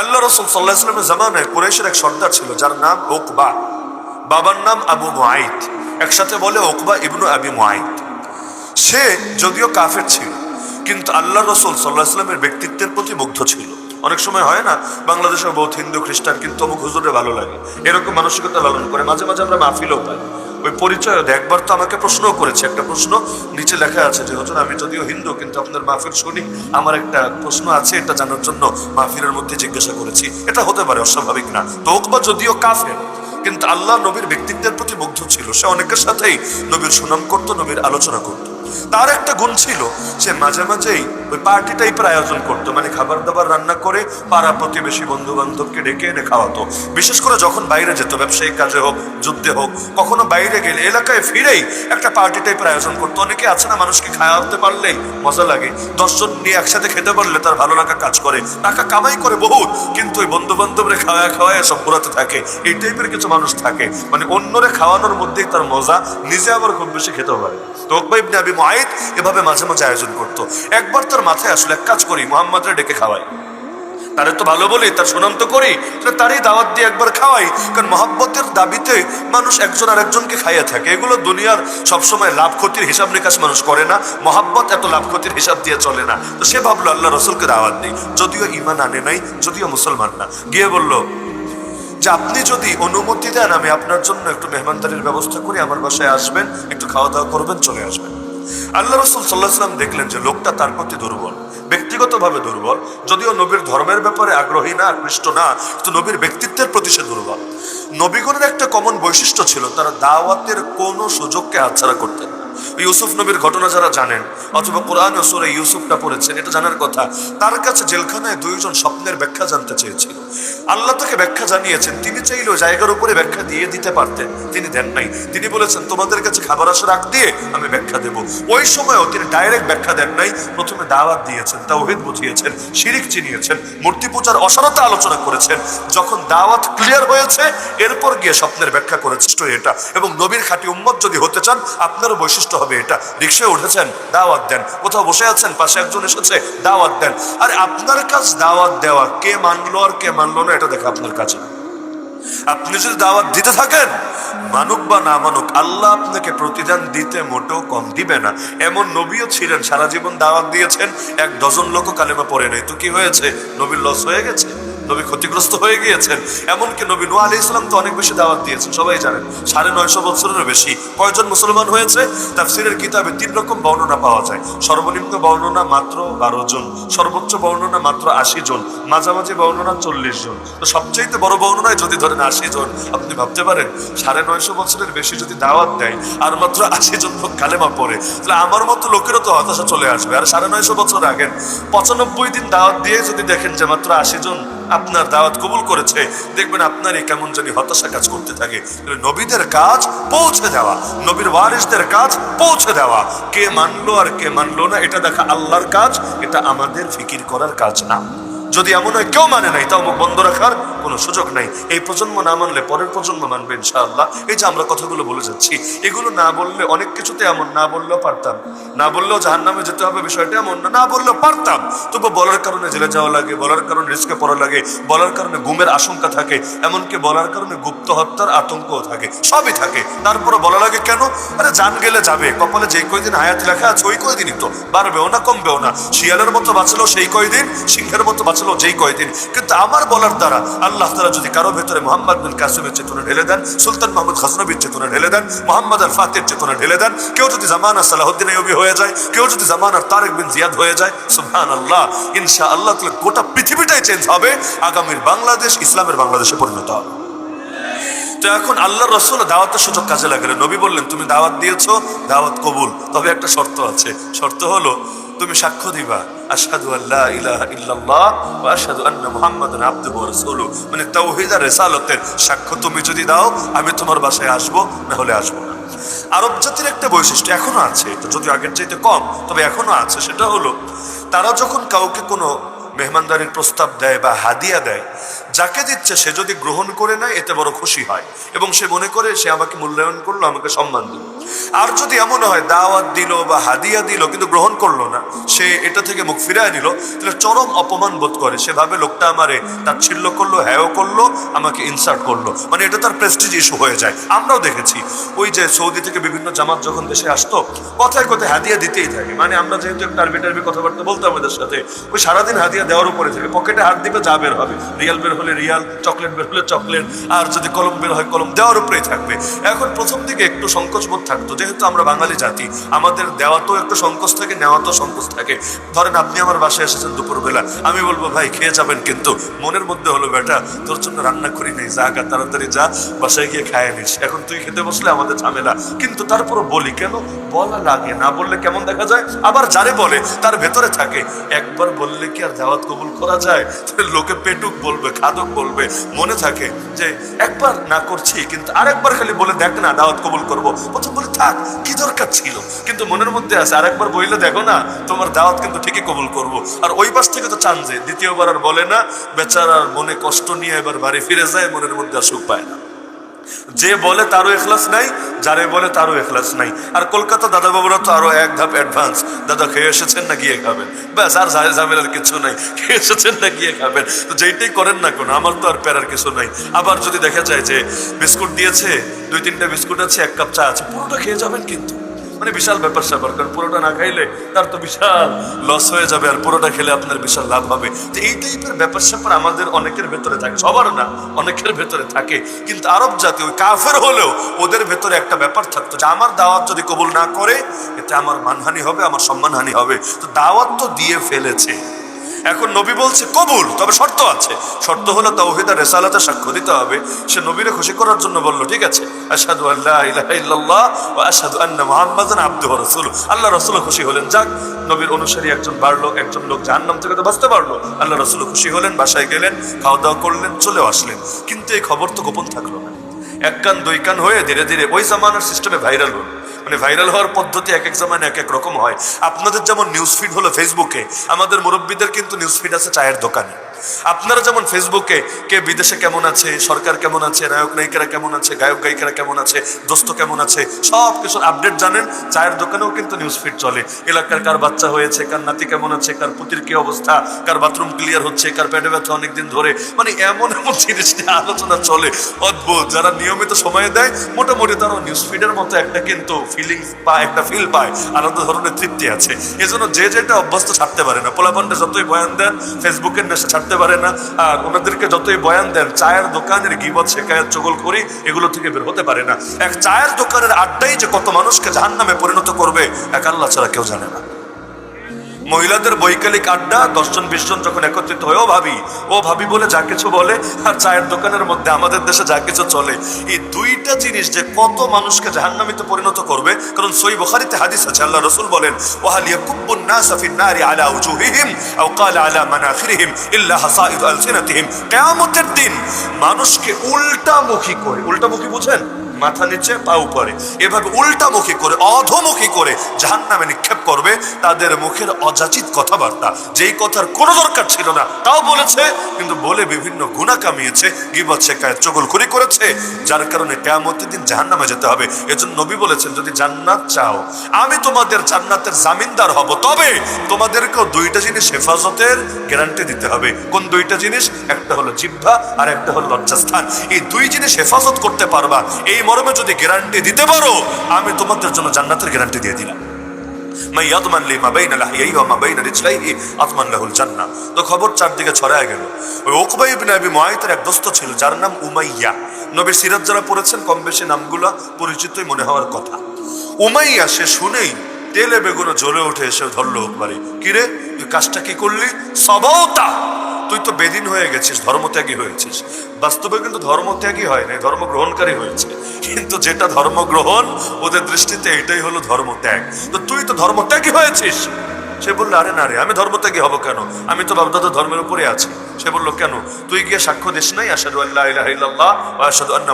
আল্লাহ রসুল সাল্লাহ ইসলামের জামানায় এক সর্দার ছিল, যার নাম ওকবা বাবার নাম আবু মুআইদ একসাথে বলে ওকবা ইবনু আবি মুআইদ সে যদিও কাফের ছিল, কিন্তু আল্লাহ রসুল সাল্লাহ ইসলামের ব্যক্তিত্বের প্রতি মুগ্ধ ছিল। অনেক সময় হয় না, বাংলাদেশের বহুত হিন্দু খ্রিস্টান, কিন্তু অমুক হুজুরে ভালো লাগে। এরকম মানসিকতা লালন করে মাঝে মাঝে আমরা মাহফিলও পাই। ওই পরিচয় একবার তো আমাকে প্রশ্নও করেছে, একটা প্রশ্ন নিচে লেখা আছে যে হচ্ছে আমি যদিও হিন্দু, কিন্তু আপনার মাহফিল শুনি। আমার একটা প্রশ্ন আছে, এটা জানার জন্য মাহফিলের মধ্যে জিজ্ঞাসা করেছি। এটা হতে পারে অস্বাভাবিক না। তো বা যদিও কাফের, কিন্তু আল্লাহ নবীর ব্যক্তিত্বের প্রতি মুগ্ধ ছিল। সে অনেকের সাথেই নবীর সুনাম করতো, নবীর আলোচনা করতো। তার একটা গুণ ছিল, সে মাঝে মাঝেই ওই পার্টি টাইপের আয়োজন করতো মানে খাবার দাবার রান্না করে পাড়া প্রতিবেশী বন্ধু বান্ধবকে ডেকে এনে খাওয়াতো। বিশেষ করে যখন বাইরে যেত, ব্যবসায়িক কাজে হোক, যুদ্ধে হোক, কখনো বাইরে গেলে এলাকায় ফিরেই একটা পার্টি টাইপের আয়োজন করতো। অনেকে আছে না মানুষকে খাওয়াতে পারলেই মজা লাগে। দশজন নিয়ে একসাথে খেতে পারলে তার ভালো লাগা কাজ করে, টাকা কামাই করে বহুত, কিন্তু ওই বন্ধু বান্ধবরে খাওয়া খাওয়ায় সব ঘোরাতে থাকে। এই টাইপের কিছু মানুষ থাকে। মানে অন্যরে খাওয়ানোর মধ্যেই তার মজা নিজে আবার খুব বেশি খেতে পারে। তো আবি মুআইদ এভাবে মাঝে মাঝে আয়োজন করতো। একবার তার মাথায় আসলে, এক কাজ করি, মোহাম্মদরে ডেকে খাওয়াই। তারে তো ভালো বলি, তার সুনাম তো করি তারই দাওয়াত দিয়ে একবার খাওয়াই, কারণ মহাব্বতের দাবিতে মানুষ একজন আর একজনকে খাইয়ে থাকে। এগুলো দুনিয়ার সবসময় লাভ ক্ষতির হিসাব নিকাশ মানুষ করে না, মহাব্বত এত লাভ ক্ষতির হিসাব দিয়ে চলে না। তো সে ভাবলো, আল্লাহ রসুলকে দাওয়াত নেই যদিও ইমান আনে নাই, যদিও মুসলমান না। গিয়ে বলল, যে আপনি যদি অনুমতি দেন, আমি আপনার জন্য একটু মেহমানদারির ব্যবস্থা করি, আমার বাসায় আসবেন, একটু খাওয়া দাওয়া করবেন, চলে আসবেন। আল্লাহ রসুল সাল্লাহ সাল্লাম দেখলেন যে লোকটা তার প্রতি দুর্বল, ব্যক্তিগতভাবে দুর্বল। যদিও নবীর ধর্মের ব্যাপারে আগ্রহী না, আকৃষ্ট না, কিন্তু নবীর ব্যক্তিত্বের প্রতি সে দুর্বল। নবীগণের একটা কমন বৈশিষ্ট্য ছিল, তারা দাওয়াতের কোনো সুযোগকে হাতছাড়া করতেন না। ইউসুফ নবীর ঘটনা যারা জানেন, অথবা কোরআন ও ইউসুফটা পড়েছেন, এটা জানার কথা, তার কাছে জেলখানায় দুইজন স্বপ্নের ব্যাখ্যা জানতে চেয়েছিল। আল্লাহ তাকে ব্যাখ্যা জানিয়েছেন, তিনি চাইলেও জায়গার উপরে ব্যাখ্যা দিয়ে দিতে পারতেন, তিনি দেন নাই। তিনি বলেছেন, তোমাদের কাছে খাবার আসার আগ দিয়ে আমি ব্যাখ্যা দেব। ওই সময়ও তিনি ডাইরেক্ট ব্যাখ্যা দেন নাই, প্রথমে দাওয়াত দিয়েছেন তা তাওহিদ বুঝিয়েছেন, শিরিক চিনিয়েছেন, মূর্তি পূজার অসারতা আলোচনা করেছেন। যখন দাওয়াত ক্লিয়ার হয়েছে, এরপর গিয়ে স্বপ্নের ব্যাখ্যা করেছে এটা। এবং নবীর খাঁটি উম্মত যদি হতে চান, আপনারও বৈশিষ্ট্য হবে এটা। রিক্সায় উঠেছেন, দাওয়াত দেন। কোথাও বসে আছেন, পাশে একজন এসেছে, দাওয়াত দেন। আরে আপনার কাজ দাওয়াত দেওয়া কে মানলো আর কে মানলো না, এটা দেখে আপনার কাছে। আপনি যদি দাওয়াত দিতে থাকেন, মানুক বা না মানুক, আল্লাহ আপনাকে প্রতিদান দিতে মোটেও কম দিবে না। এমন নবীও ছিলেন, সারা জীবন দাওয়াত দিয়েছেন, এক ডজন লোক কালেমা পড়ে নেই। তো কি হয়েছে? নবীর লস হয়ে গেছে? নবী ক্ষতিগ্রস্ত হয়ে গিয়েছেন। এমনকি নবী নোয়া আলী ইসলাম তো অনেক বেশি দাওয়াত দিয়েছেন, সবাই জানেন। সাড়ে নয়শো বছরেরও বেশি কয়জন মুসলমান হয়েছে, তাফসিরের কিতাবে তিন রকম বর্ণনা পাওয়া যায়। সর্বনিম্ন বর্ণনা মাত্র বারো জন, সর্বোচ্চ বর্ণনা মাত্র আশি জন, মাঝামাঝি বর্ণনা চল্লিশ জন। তো সবচেয়ে বড় বর্ণনায় যদি ধরেন আশি জন, আপনি ভাবতে পারেন, সাড়ে নয়শো বছরের বেশি যদি দাওয়াত দেয়, আর মাত্র আশি জন লোক কালেমা পড়ে, তাহলে আমার মতো লোকেরও তো হতাশা চলে আসবে। আর সাড়ে নয়শো বছর আগের পঁচানব্বই দিন দাওয়াত দিয়ে যদি দেখেন যে মাত্র আশি জন আপনার দাওয়াত কবুল করেছে, দেখবেন আপনার এই কেমন জানি হতাশা কাজ করতে থাকে। নবীদের কাজ পৌঁছে দেওয়া, নবীর ওয়ারিসদের কাজ পৌঁছে দেওয়া। কে মানলো আর কে মানলো না, এটা দেখা আল্লাহর কাজ, এটা আমাদের ফিকির করার কাজ না। যদি এমন হয়, কেউ মানে নাই, তাও বন্ধ রাখার কোনো সুযোগ নাই। এই প্রজন্ম না মানলে পরের প্রজন্ম মানবে ইনশাআল্লাহ। এই যে আমরা কথাগুলো বলে যাচ্ছি, এগুলো না বললে অনেক কিছুতে এমন না বললেও পারতাম। না বললেও জাহান নামে যেতে হবে বিষয়টা এমন না না বললেও পারতাম। তবু বলার কারণে জেলে যাওয়া লাগে, বলার কারণে রিস্কে পড়া লাগে, বলার কারণে গুমের আশঙ্কা থাকে, এমনকি বলার কারণে গুপ্ত হত্যার আতঙ্কও থাকে, সবই থাকে। তারপরে বলা লাগে কেন? আরে জান গেলে যাবে, কপালে যেই কয়দিন হায়াত লেখা আছে ওই কয়দিনই তো। বাড়বেও না, কমবেও না। শিয়ালের মতো বাঁচলো সেই কয়দিন সিংহের মতো বাঁচলো যেই কয়দিন। কিন্তু আমার বলার দ্বারা আল্লাহ তারা যদি কারও ভেতরে মোহাম্মদ বিন কাসিমের চেতনা ঢেলে দেন, সুলতান মাহমুদ খাজনবীর চেতনা ঢেলে দেন, মোহাম্মদ আল ফাতের চেতনা ঢেলে দেন, কেউ যদি জামানা সালাহুদ্দিন আইয়ুবী হয়ে যায়, কেউ যদি জামানার তারেক বিন জিয়াদ হয়ে যায় সুবহান আল্লাহ ইনশা আল্লাহ তাহলে গোটা পৃথিবীটাই চেঞ্জ হবে, আগামীর বাংলাদেশ ইসলামের বাংলাদেশে পরিণত হবে। তো এখন আল্লাহ রসুল দাওয়াতের সুযোগ কাজে লাগালে। নবী বললেন, তুমি দাওয়াত দিয়েছ, দাওয়াত কবুল। তবে একটা শর্ত আছে। শর্ত হলো, তুমি সাক্ষ্য দিবা। আশহাদু আল্লাহ ইলাহা ইল্লাল্লাহ ওয়া আশহাদু আন্না মুহাম্মাদান আবদুহু ওয়া রাসূলুহু। মানে তাওহীদ আর রিসালাতের সাক্ষ্য তুমি যদি দাও, আমি তোমার বাসায় আসব না হলে আসব না। আরব জাতির একটা বৈশিষ্ট্য এখনও আছে, এটা যদি আগের চাইতে কম, তবে এখনও আছে, সেটা হলো তারা যখন কাউকে কোনো মেহমানদারির প্রস্তাব দেয় বা হাদিয়া দেয় যাকে দিচ্ছে সে যদি গ্রহণ করে নেয়, এতে বড় খুশি হয়। এবং সে মনে করে, সে আমাকে মূল্যায়ন করল, আমাকে সম্মান দিল। আর যদি এমন হয়, দাওয়াত দিল বা হাদিয়া দিল, কিন্তু গ্রহণ করল না, সে এটা থেকে মুখ ফিরায় নিল, তাহলে চরম অপমান বোধ করে। সেভাবে লোকটা আমারে তাচ্ছিল্য করল, হ্যাও করল, আমাকে ইনসার্ট করল। মানে এটা তার প্রেস্টিজ ইস্যু হয়ে যায়। আমরাও দেখেছি। ওই যে সৌদি থেকে বিভিন্ন জামাত যখন দেশে আসতো, কথায় কথায় হাদিয়া দিতেই থাকে। মানে আমরা যেহেতু একটু আরবি টারবি কথাবার্তা বলতো আমাদের সাথে, ওই সারাদিন হাদিয়া দেওয়ার উপরে থাকে। পকেটে হাত দিবে, যা বের হবে। রিয়াল বের হলে রিয়াল চকলেট বের হলে চকলেট, আর যদি কলম বের হয় কলম দেওয়ার উপরেই থাকবে। এখন প্রথম দিকে একটু সংকোচ বোধ থাকতো, যেহেতু আমরা বাঙালি জাতি, আমাদের দেওয়া তো একটু সংকোচ থাকে নেওয়া তো সংকোচ থাকে। ধরেন আপনি আমার বাসায় এসেছেন দুপুরবেলা, আমি বলব, ভাই, খেয়ে যাবেন কিন্তু। মনের মধ্যে হলো, বেটা, তোর জন্য রান্না করি নেই, যা, গা, তাড়াতাড়ি যা, বাসায় গিয়ে খায় নিস। এখন তুই খেতে বসলে আমাদের ঝামেলা। কিন্তু তারপরও বলি, কেন? বলা লাগে না, বললে কেমন দেখা যায়? আবার যারে বলে, তার ভেতরে থাকে, একবার বললে কি আর দাওয়াত কবুল করা যায়? লোকে পেটুক বলবে খাদক বলবে। মনে থাকে যে একবার না করছি, কিন্তু আরেকবার খালি বলে দেখ না, দাওয়াত কবুল করব। প্রথম বলে, থাক, কি দরকার ছিল? কিন্তু মনের মধ্যে আছে, আরেকবার বইলে দেখো না, তোমার দাওয়াত কিন্তু ঠিকই কবুল করব। আর ওই পাশ থেকে তো চান যে, দ্বিতীয়বার আর বলে না, বেচারার মনে কষ্ট নিয়ে এবার বাড়ি ফিরে যায়, মনের মধ্যে আর সুখ পায় না। যে বলে তারও এখলাস নাই, যারে বলে তারও এখলাস নাই। আর কলকাতা দাদা বাবুরা তো আরও এক ধাপ অ্যাডভান্স দাদা, খেয়ে এসেছেন না গিয়ে খাবেন? ব্যাস, আর ঝামেলার কিছু নাই। খেয়ে এসেছেন না গিয়ে খাবেন। তো যেইটাই করেন না কোনো, আমার তো আর প্যারার কিছু নাই। আবার যদি দেখা যায় যে বিস্কুট দিয়েছে, দুই তিনটা বিস্কুট আছে, এক কাপ চা আছে, পুরোটা খেয়ে যাবেন কিন্তু। মানে বিশাল ব্যাপার স্যাপার, কারণ পুরোটা না খাইলে তার তো বিশাল লস হয়ে যাবে আর পুরোটা খেলে আপনার বিশাল লাভ হবে। তো এই টাইপের ব্যাপার স্যাপার আমাদের অনেকের ভেতরে থাকে সবার না, অনেকের ভেতরে থাকে। কিন্তু আরব জাতি, ওই কাফের হলেও ওদের ভেতরে একটা ব্যাপার থাকতো যে, আমার দাওয়াত যদি কবুল না করে, এতে আমার মানহানি হবে, আমার সম্মানহানি হবে। তো দাওয়াত তো দিয়ে ফেলেছে। এখন নবী বলছে, কবুল। তবে শর্ত আছে। শর্ত হলো তাওহিদ আর রেসালাতে সাক্ষ্য দিতে হবে। সে নবীরে খুশি করার জন্য বলল, ঠিক আছে। আসাদু আল্লাহ ইল্লাল্লাহ ওয়া আশহাদু আন্না মুহাম্মাদান আবদুহু ওয়া রাসূলুহু। আল্লাহ রসুল খুশি হলেন। যাক, নবীর অনুসারী একজন বাড়লো, একজন লোক জাহান্নাম থেকে তো বাঁচতে পারল। আল্লাহ রসুল খুশি হলেন, বাসায় গেলেন খাওয়া দাওয়া করলেন, চলেও আসলেন। কিন্তু এই খবর তো গোপন থাকল না। এক কান, দুই কান হয়ে ধীরে ধীরে ওই জামানার সিস্টেমে ভাইরাল হলো। মানে ভাইরাল হওয়ার পদ্ধতি এক এক জামানে এক এক রকম হয়। আপনাদের যেমন নিউজ ফিড হলো ফেসবুকে আমাদের মুরব্বীদের কিন্তু নিউজ ফিড আছে চায়ের দোকানে। আপনারা যেমন ফেসবুকে কে বিদেশে কেমন আছে, সরকার কেমন আছে, নায়ক নায়িকারা কেমন আছে, গায়ক গায়িকারা কেমন আছে, দোস্ত কেমন আছে, সব কিছুর আপডেট জানেন। চায়ের দোকানেও কিন্তু নিউজ ফিড চলে। এলাকার কার বাচ্চা হয়েছে, কার নাতি কেমন আছে, কার পুতির কি অবস্থা, কার বাথরুম ক্লিয়ার হচ্ছে, কার পেটে ব্যথা অনেকদিন ধরে। মানে এমন এমন জিনিস নিয়ে আলোচনা চলে। অদ্ভুত। যারা নিয়মিত সময় দেয়, মোটামুটি তারা নিউজ ফিডের মতো একটা কিন্তু ফিলিংস পায়, একটা ফিল পায়। আলাদা ধরনের তৃপ্তি আছে। এজন্য যে যেটা অভ্যস্ত ছাড়তে পারে না। পোলাপান্ডে যতই বয়ান দেন ফেসবুকের নেশা ছাড়তে পারে না। আর ওনাদেরকে যতই বয়ান দেন, চায়ের দোকানের গিবত শেখায়ত চগল করি, এগুলো থেকে বের হতে পারে না। এক চায়ের দোকানের আড্ডাই যে কত মানুষকে জাহান নামে পরিণত করবে, এক আল্লাহ ছাড়া কেউ জানে না। মহিলাদের বৈকালিক আড্ডা, দশজন বিশ জন যখন একত্রিত হয়, ও ভাবি ও ভাবি বলে যা কিছু বলে, আর চায়ের দোকানের মধ্যে আমাদের দেশে যা কিছু চলে। এই দুইটা জিনিস যে কত মানুষকে জাহান্নামিতে পরিণত করবে, কারণ সই বখারিতে হাদিস আছে, আল্লাহ রসুল বলেন, ওয়াহাল ইয়াকুব্বুন নাস ফিন নারি আলা উজুহিহিম আও ক্বালা আলা মানাখিরিহিম ইল্লা হাসাইদ আলসিনাতিহিম। কিয়ামতের দিন মানুষকে উল্টামুখী করে, উল্টামুখী বুঝেন? মাথা নিচে, পা উপরে। এভাবে উল্টামুখী করে, অধমুখী করে জাহান নামে নিক্ষেপ করবে তাদের মুখের অযাচিত কথাবার্তা। যেই কথার কোনো দরকার ছিল না, তাও বলেছে, কিন্তু বলে বিভিন্ন গুণা কামিয়েছে, গিবত শেখায় চগলখুরি করেছে। যার কারণে কেয়ামতের দিন জাহান নামে যেতে হবে। এজন্য নবী বলেছেন, যদি জান্নাত চাও, আমি তোমাদের জান্নাতের জামিনদার হব। তবে তোমাদেরকেও দুইটা জিনিস হেফাজতের গ্যারান্টি দিতে হবে। কোন দুইটা জিনিস? একটা হলো জিভা আর একটা হলো লজ্জাস্থান। এই দুই জিনিস হেফাজত করতে পারবা। এই মর্মে যদি গ্যারান্টি দিতে পারো, আমি তোমাদের জন্য জান্নাতের গ্যারান্টি দিয়ে দিলাম। এক দোস্ত ছিল, যার নাম উমাইয়া। সিরাত যারা পড়েছেন, কম বেশি পরিচিতই মনে হওয়ার কথা। উমাইয়া, সে শুনেই তেলে বেগুনো জ্বলে উঠে এসে ধরলো কিরে, তুই কাজটা কি করলি? সবতা! তুই তো বেদিন হয়ে গেছিস, ধর্মত্যাগী হয়েছিস। বাস্তবে কিন্তু ধর্মত্যাগী হয় না ধর্ম গ্রহণকারী হয়েছে। কিন্তু যেটা ধর্ম গ্রহণ ওদের দৃষ্টিতে এটাই হলো ধর্মত্যাগ। তো তুই তো ধর্মত্যাগী হয়েছিস? সে বলল, আরে না রে, আমি ধর্মত্যাগী হব কেন? আমি তো বাবদাদা ধর্মের উপরে আছি। সে বলল, কেন? তুই গিয়ে সাক্ষ্য দিস নাই? আসাদু আল্লাহ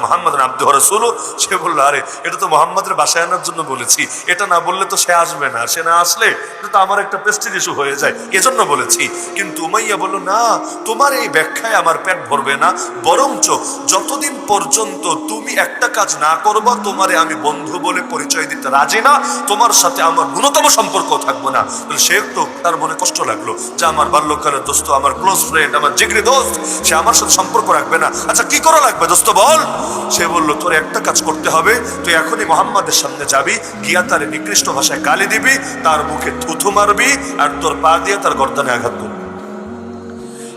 মুহাম্মাদান আবদুহু ওয়া সে বলল, আরে, এটা তো মোহাম্মদের বাসায় আনার জন্য বলেছি। এটা না বললে তো সে আসবে না। সে না আসলে তো আমার একটা প্রেস্টিজ ইস্যু হয়ে যায়। এজন্য বলেছি। কিন্তু উমাইয়া বলল, না, তোমার এই ব্যাখ্যায় আমার পেট ভরবে না। বরঞ্চ যতদিন পর্যন্ত তুমি একটা কাজ না করবা, তোমারে আমি বন্ধু বলে পরিচয় দিতে রাজি না, তোমার সাথে আমার ন্যূনতম সম্পর্ক থাকব না। সে তো তার মনে কষ্ট লাগল যে আমার বাল্যকালের দোস্ত, আমার ক্লোজ ফ্রেন্ড আমার জিগরি দোস্ত, সে আমার সাথে সম্পর্ক রাখবে না। আচ্ছা কি করা লাগবে দোস্ত বল? সে বলল, তোর একটা কাজ করতে হবে। তুই এখনই মোহাম্মদের সামনে যাবি, গিয়া তার নিকৃষ্ট ভাষায় গালি দিবি, তার মুখে থুথু মারবি আর তোর পা দিয়ে তার গর্দানে আঘাত করবি।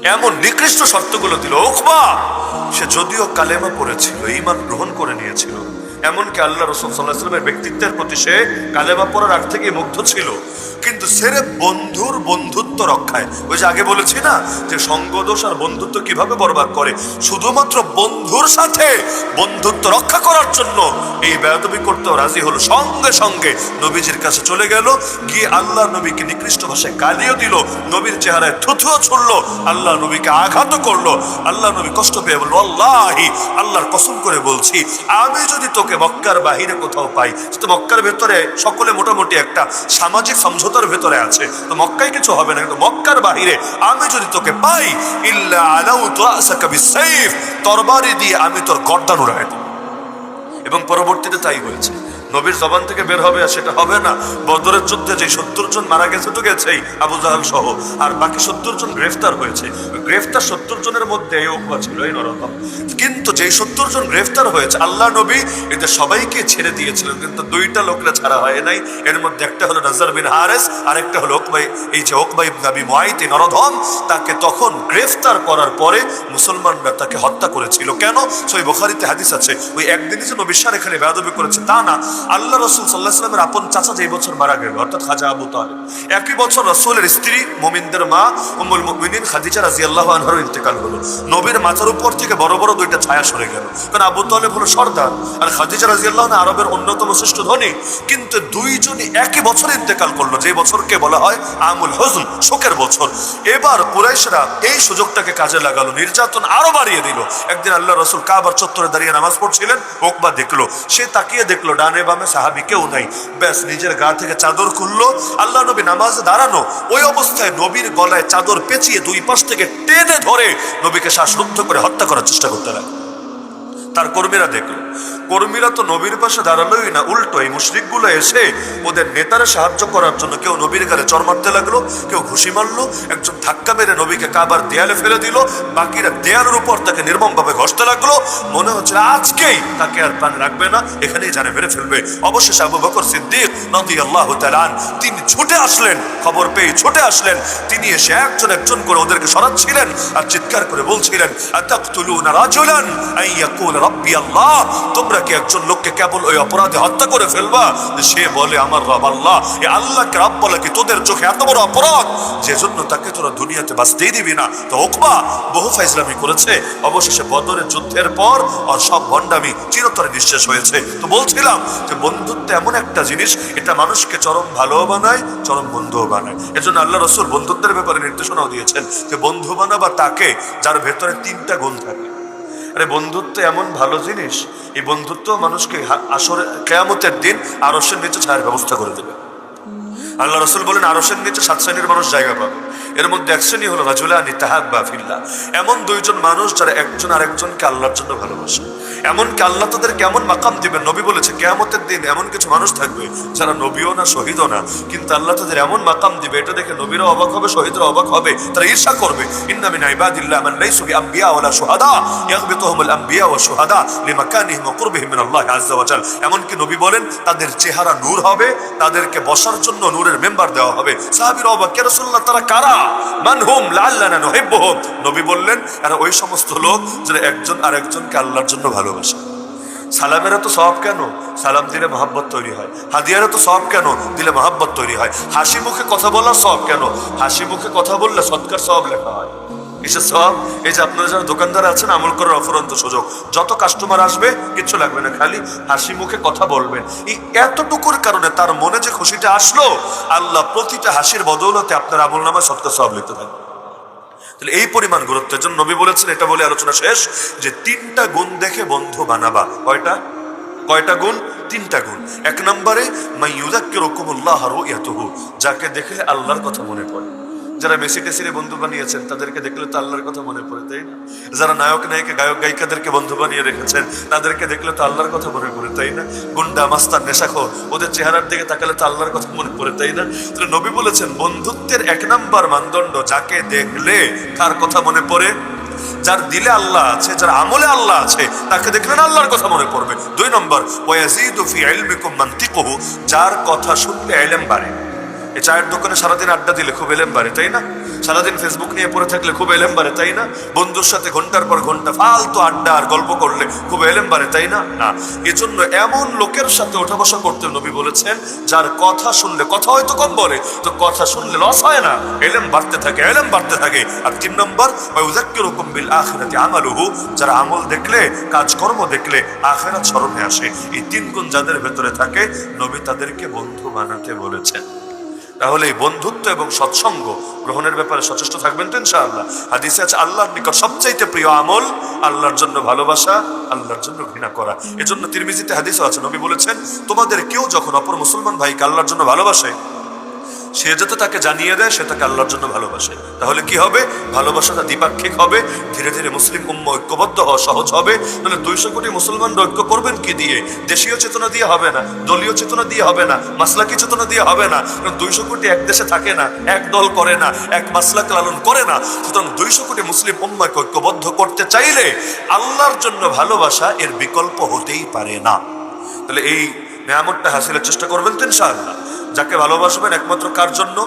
এমন নিকৃষ্ট শর্তগুলো দিল, ওখবা! সে যদিও কালেমা পড়েছিল ইমান গ্রহণ করে নিয়েছিল এমনকি আল্লাহ রসুল সাল্লাহ সাল্লামের ব্যক্তিত্বের প্রতি সে কালেমা পড়ার আগ থেকে মুগ্ধ ছিল। কিন্তু সেরে বন্ধুর বন্ধুত্ব রক্ষায়। ওই যে আগে বলেছি না, যে সঙ্গদোষ আর বন্ধুত্ব কীভাবে বরবাদ করে? শুধুমাত্র বন্ধুর সাথে বন্ধুত্ব রক্ষা করার জন্য এই বেয়াদবি করতেও রাজি হলো। সঙ্গে সঙ্গে নবীজির কাছে চলে গেল, গিয়ে আল্লাহ নবীকে নিকৃষ্ট ভাষায় গালিও দিল, নবীর চেহারায় থুথুও ছুড়লো, আল্লাহ নবীকে আঘাত করল। আল্লাহ নবী কষ্ট পেয়ে বলল, আল্লাহি, আল্লাহর কসম করে বলছি, আমি যদি তোকে মক্কার বাহিরে কোথাও পাই। তো মক্কার ভেতরে সকলে মোটামুটি একটা সামাজিক সমঝোতার ভেতরে আছে। তো মক্কায় কিছু হবে না, কিন্তু মক্কার বাহিরে আমি যদি তোকে পাই, ইল্লা তরবারি দিয়ে আমি তোর গর্দান উড়াই এবং পরবর্তীতে তাই হয়েছে। নবীর জবান থেকে বের হবে আর সেটা হবে না। বদরের যুদ্ধে যে সত্তর জন মারা গেছে, তো গেছেই আবু জাহাল সহ। আর বাকি সত্তর জন গ্রেফতার হয়েছে। গ্রেফতার সত্তর জনের মধ্যে এই উপমা ছিল এই নরকম কিন্তু যেই সত্তর জন গ্রেফতার হয়েছে, আল্লাহ নবী এদের সবাইকে ছেড়ে দিয়েছিলেন। কিন্তু দুইটা লোকরা ছাড়া হয় নাই। এর মধ্যে একটা হলো নাজার বিন হারেস আর একটা হলো ওকবাই এই যে ওকবাই নাবি মাইতে নরধম তাকে তখন গ্রেফতার করার পরে মুসলমানরা তাকে হত্যা করেছিল। কেন? সই বোখারিতে হাদিস আছে। ওই একদিনই যে নবী সার এখানে বেয়াদবি করেছে, তা না। আল্লাহ রসুল সাল্লাহ সাল্লামের আপন চাচা যে বছর মারা গেল, অর্থাৎ খাজা আবু তালেব। একই বছর রসুলের স্ত্রী, মোমিনদের মা, উম্মুল মুমিনিন খাদিজা রাদিয়াল্লাহু আনহার ইন্তেকাল হলো। নবীর মাথার উপর থেকে বড় বড় দুইটা ছায়া সরে গেল। কারণ আবু তালেব হলো সর্দার, আর খাদিজা রাদিয়াল্লাহু আনহা আরবের অন্যতম শ্রেষ্ঠ ধনী। কিন্তু দুইজনই একই বছর ইন্তেকাল করল, যে বছরকে বলা হয় আমুল হজম শোকের বছর। এবার কুরাইশরা এই সুযোগটাকে কাজে লাগালো, নির্যাতন আরও বাড়িয়ে দিল। একদিন আল্লাহ রসুল কাবার চত্বরে দাঁড়িয়ে নামাজ পড়ছিলেন ওকবা দেখল, সে তাকিয়ে দেখল, ডানে বামে সাহাবি কেউ নাই। ব্যাস, নিজের গা থেকে চাদর খুললো, আল্লাহ নবী নামাজে দাঁড়ানো, ওই অবস্থায় নবীর গলায় চাদর পেঁচিয়ে দুই পাশ থেকে টেনে ধরে নবীকে শ্বাসরুদ্ধ করে হত্যা করার চেষ্টা করতে লাগে তার কর্মীরা দেখল। কর্মীরা তো নবীর পাশে দাঁড়ালোই না, উল্টো এই মুশরিকগুলো এসে ওদের নেতারা সাহায্য করার জন্য কেউ নবীর গালে চর মারতে লাগল, কেউ ঘুষি মারলো, একজন ধাক্কা মেরে নবীকে কাবার দেয়ালে ফেলে দিল, বাকিরা দেয়ালের উপর তাকে নির্মমভাবে ঘষতে লাগল। মনে হচ্ছে আজকেই তাকে আর প্রাণ রাখবে না, এখানেই জানে মেরে ফেলবে। অবশেষে আবু বকর সিদ্দিক নদী আল্লাহ তালান তিনি ছুটে আসলেন, খবর পেয়ে ছুটে আসলেন। তিনি এসে একজন একজন করে ওদেরকে সরাচ্ছিলেন আর চিৎকার করে বলছিলেন, আতাকতুলুনা রাজুলান আইয়াকুল রাব্বি আল্লাহ, তোমরা কি একজন লোককে কেবল ওই অপরাধে হত্যা করে ফেলবা? সে বলে, আমার রব আল্লাহ, এ আল্লাহকে রব বলে কি তোদের চোখে এত বড় অপরাধ? যে জন্য তাকে তোরা দুনিয়াতে বাঁচতেই দিবি না। তো ওকবা বহু ফাইজলামি করেছে। অবশেষে বদরের যুদ্ধের পর আর সব ভণ্ডামি চিরতরে নিঃশেষ হয়েছে। তো বলছিলাম যে, বন্ধুত্ব এমন একটা জিনিস, এটা মানুষকে চরম ভালো বানায়, চরম বন্ধুও বানায়। এজন্য আল্লাহ রসুল বন্ধুত্বের ব্যাপারে নির্দেশনাও দিয়েছেন যে, বন্ধু বানাবা তাকে যার ভেতরে তিনটা গুণ থাকে। আরে বন্ধুত্ব এমন ভালো জিনিস, এই বন্ধুত্ব মানুষকে আসরে, কেয়ামতের দিন আরসের নিচে ছায়ের ব্যবস্থা করে দেবে। আল্লাহ রসুল বলেন আরসের নিচে সাত শ্রেণির মানুষ জায়গা পাবে। এর মধ্যে এক শ্রেণি হলো রাজুলা নিতাহাক বা ফিল্লা এমন দুইজন মানুষ যারা একজন আরেকজনকে আল্লাহর জন্য ভালোবাসে। এমনকি আল্লাহ তাদের কেমন মাকাম দিবেন? নবী বলেছে, কেয়ামতের দিন এমন কিছু মানুষ থাকবে যারা নবীও না, শহীদও না। কিন্তু আল্লাহ তাদের এমন মাকাম দিবে, এটা দেখে নবীরা অবাক হবে শহীদরা অবাক হবে। তারা ঈর্ষা করবে, ইন্না মিন ইবাদিল্লাহ মান লাইসু বিআম্বিয়া ওয়ালা শুহাদা ইয়াগবিতুহুমুল আম্বিয়া ওয়া শুহাদা লিমাকানিহিম ওয়া কুরবিহিম মিন আল্লাহ আযজা ওয়া জাল। এমনকি নবী বলেন, তাদের চেহারা নূর হবে, তাদেরকে বসার জন্য নূরের মেম্বার দেওয়া হবে। সাহাবীরা অবাক কে রাসূলুল্লাহ, তারা কারা? মান হুম, লাআল্লানা নুহিব্বুহুম। নবী বললেন, এরা ওই সমস্ত লোক যারা একজন আরেকজনকে আল্লাহর জন্য ভালোবাসে সালামেরও তো সব কেন? সালাম দিলে মহাব্বত তৈরি হয়। হাদিয়ারও তো সব কেন দিলে মহাব্বত তৈরি হয়? হাসি মুখে কথা বলার সব কেন? হাসি মুখে কথা বললে সৎকার সব লেখা হয়। সব, এই যে আপনারা যারা দোকানদার আছেন, আমল করার অফুরন্ত সুযোগ। যত কাস্টমার আসবে, কিচ্ছু লাগবে না খালি হাসি মুখে কথা বলবেন। এই এতটুকুর কারণে তার মনে যে খুশিটা আসলো, আল্লাহ প্রতিটা হাসির বদৌলতে আপনার আমল নামায় সৎকার সব লিখতে থাকবে। তাহলে এই পরিমাণ গুরুত্বের জন্য নবী বলেছেন, এটা বলে আলোচনা শেষ, যে তিনটা গুণ দেখে বন্ধু বানাবা। কয়টা? কয়টা গুণ? তিনটা গুণ। এক নম্বরে মাইয়ুদাক্কির রকুমুল্লাহ আরও ইয়াতুহু যাকে দেখে আল্লাহর কথা মনে পড়ে। যারা মেসি টেসিরে বন্ধু বানিয়েছেন, তাদেরকে দেখলে তো আল্লাহর কথা মনে পড়ে, তাই না? যারা নায়ক, নায়িকা, গায়ক, গায়িকাদেরকে বন্ধু বানিয়ে রেখেছেন, তাদেরকে দেখলে তো আল্লাহর কথা মনে পড়ে, তাই না? গুন্ডা মাস্তার নেশাখোর, ওদের চেহারার দিকে তাকালে তো আল্লাহর কথা মনে পড়ে, তাই না? তাহলে নবী বলেছেন, বন্ধুত্বের এক নাম্বার মানদণ্ড যাকে দেখলে কার কথা মনে পড়ে? যার দিলে আল্লাহ আছে, যার আমলে আল্লাহ আছে, তাকে দেখলেন আল্লাহর কথা মনে পড়বে। দুই নম্বর ওয়াজিদু ফি ইলমিকুম মানতিকুহু যার কথা শুনলে ইলম বাড়ে। এই চায়ের দোকানে সারাদিন আড্ডা দিলে খুব এলেম বাড়ে, তাই না? সারাদিন ফেসবুক নিয়ে পড়ে থাকলে খুব এলেম বাড়ে, তাই না? বন্ধুর সাথে ঘণ্টার পর ঘণ্টা ফালতু আড্ডা আর গল্প করলে খুব এলেম বাড়ে, তাই না? না, এজন্য এমন লোকের সাথে ওঠা বসা করতে নবী বলেছেন, যার কথা শুনলে কথা হয়তো কম বলে, তো কথা শুনলে লস হয় না। এলেম বাড়তে থাকে, এলেম বাড়তে থাকে। আর তিন নম্বর, ওয়াউযাক্কিরুকুম বিল আখিরাতি আমালুহু, যারা আমল দেখলে, কাজকর্ম দেখলে, আখিরাত স্মরণে আসে। এই তিন গুণ যাদের ভেতরে থাকে, নবী তাদেরকে বন্ধু বানাতে বলেছেন। তাহলে এই বন্ধুত্ব এবং সৎসঙ্গ গ্রহণের ব্যাপারে সচেষ্ট থাকবেন তো ইনশাআল্লাহ। হাদিসে আছে, আল্লাহর নিকট সবচাইতে প্রিয় আমল, আল্লাহর জন্য ভালোবাসা, আল্লাহর জন্য ঘৃণা করা। এজন্য তিরমিজিতে হাদিসও আছে, নবী বলেছেন, তোমাদের কেউ যখন অপর মুসলমান ভাইকে আল্লাহর জন্য ভালোবাসে সে যাতে তাকে জানিয়ে দেয়, সে তাকে আল্লাহর জন্য ভালোবাসে। তাহলে কি হবে? ভালোবাসাটা দ্বিপাক্ষিক হবে, ধীরে ধীরে মুসলিম উম্ম ঐক্যবদ্ধ হওয়া সহজ হবে। নাহলে দুইশো কোটি মুসলমানরা ঐক্য করবেন কি দিয়ে? দেশীয় চেতনা দিয়ে হবে না, দলীয় চেতনা দিয়ে হবে না, মাসলাকি চেতনা দিয়ে হবে না। কারণ দুইশো কোটি এক দেশে থাকে না, এক দল করে না, এক মাসলাক লালন করে না। সুতরাং দুইশো কোটি মুসলিম উম্মাকে ঐক্যবদ্ধ করতে চাইলে আল্লাহর জন্য ভালোবাসা এর বিকল্প হতেই পারে না। তাহলে এই নিয়ামতটা হাসিলের চেষ্টা করবেন তো যাকে ভালোবাসবেন একমাত্র কার জন্য?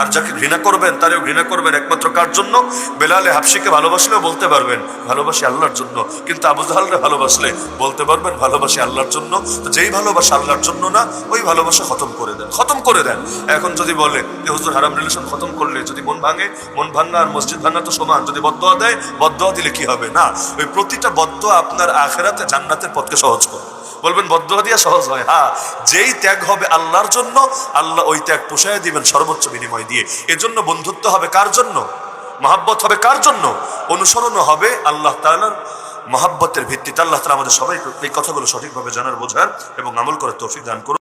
আর যাকে ঘৃণা করবেন, তারেও ঘৃণা করবেন একমাত্র কার জন্য? বেলালে হাফসিকে ভালোবাসলেও বলতে পারবেন, ভালোবাসি আল্লাহর জন্য। কিন্তু আবু জাহালরে ভালোবাসলে বলতে পারবেন, ভালোবাসি আল্লাহর জন্য। তো যেই ভালোবাসা আল্লাহর জন্য না, ওই ভালোবাসা খতম করে দেন, খতম করে দেন। এখন যদি বলে যে, হুজুর, হারাম রিলেশন খতম করলে যদি মন ভাঙে, মন ভাঙা আর মসজিদ ভাঙা তো সমান, যদি বদয়া দেয় বদয়া দিলে কি হবে? না, ওই প্রতিটা বদয়া আপনার আখেরাতে জান্নাতের পথকে সহজ করে। বলবেন বদয়া দিয়া সহজ হয়। হ্যাঁ যেই ত্যাগ হবে আল্লাহর জন্য, আল্লাহ ওই ত্যাগ পোষায় দিবেন সর্বোচ্চ বিনিময় দিয়ে। এজন্য বন্ধুত্ব হবে কার জন্য? মহাব্বত হবে কার জন্য? অনুসরণ হবে আল্লাহ তালার মহাব্বতের ভিত্তিতে। আল্লাহ তালা আমাদের সবাই এই কথাগুলো সঠিকভাবে জানার বোঝার এবং আমল করার তৌফিক দান করুন।